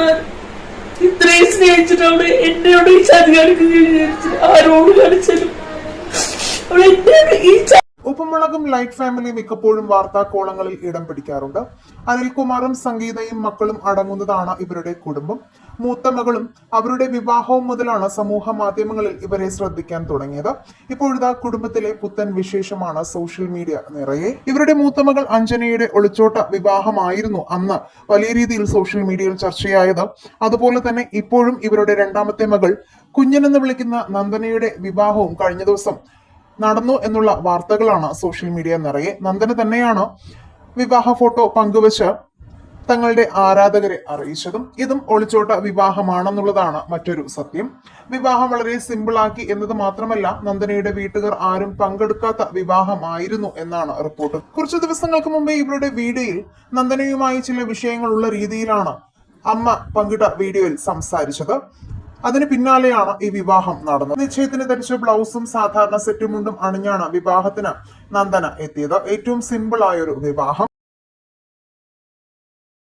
എന്നാൽ ഇത്രയും സ്നേഹിച്ചിട്ട് അവിടെ എന്നോട് ഈ ചതി കാണിക്കുകയും ആരോട് കാണിച്ചാലും അവിടെ എന്നോട് ഈ ചതി ഉപ്പുമുളകും ലൈറ്റ് ഫാമിലി മിക്കപ്പോഴും വാർത്താ കോളങ്ങളിൽ ഇടം പിടിക്കാറുണ്ട്. അനിൽകുമാറും സംഗീതയും മക്കളും അടങ്ങുന്നതാണ് ഇവരുടെ കുടുംബം. മൂത്ത മകളും അവരുടെ വിവാഹവും മുതലാണ് സമൂഹ മാധ്യമങ്ങളിൽ ഇവരെ ശ്രദ്ധിക്കാൻ തുടങ്ങിയത്. ഇപ്പോഴത്തെ കുടുംബത്തിലെ പുത്തൻ വിശേഷമാണ് സോഷ്യൽ മീഡിയ നിറയെ. ഇവരുടെ മൂത്ത മകൾ അഞ്ജനയുടെ ഒളിച്ചോട്ട വിവാഹമായിരുന്നു അന്ന് വലിയ രീതിയിൽ സോഷ്യൽ മീഡിയയിൽ ചർച്ചയായത്. അതുപോലെ തന്നെ ഇപ്പോഴും ഇവരുടെ രണ്ടാമത്തെ മകൾ കുഞ്ഞനെന്ന് വിളിക്കുന്ന നന്ദനയുടെ വിവാഹവും കഴിഞ്ഞ ദിവസം നടന്നു എന്നുള്ള വാർത്തകളാണ് സോഷ്യൽ മീഡിയ നിറയെ. നന്ദന തന്നെയാണ് വിവാഹ ഫോട്ടോ പങ്കുവച്ച് തങ്ങളുടെ ആരാധകരെ അറിയിച്ചതും. ഇതും ഒളിച്ചോട്ട വിവാഹമാണെന്നുള്ളതാണ് മറ്റൊരു സത്യം. വിവാഹം വളരെ സിമ്പിളാക്കി എന്നത് മാത്രമല്ല നന്ദനയുടെ വീട്ടുകാർ ആരും പങ്കെടുക്കാത്ത വിവാഹമായിരുന്നു എന്നാണ് റിപ്പോർട്ട്. കുറച്ചു ദിവസങ്ങൾക്ക് മുമ്പേ ഇവരുടെ വീഡിയോയിൽ നന്ദനയുമായി ചില വിഷയങ്ങളുള്ള രീതിയിലാണ് അമ്മ പങ്കിട്ട വീഡിയോയിൽ സംസാരിച്ചത്. അതിന് പിന്നാലെയാണ് ഈ വിവാഹം നടന്നത്. നിശ്ചയത്തിന് ധരിച്ച ബ്ലൗസും സാധാരണ സെറ്റും മുണ്ടും അണിഞ്ഞാണ് വിവാഹത്തിന് നന്ദന എത്തിയത്. ഏറ്റവും സിമ്പിൾ ആയ ഒരു വിവാഹം.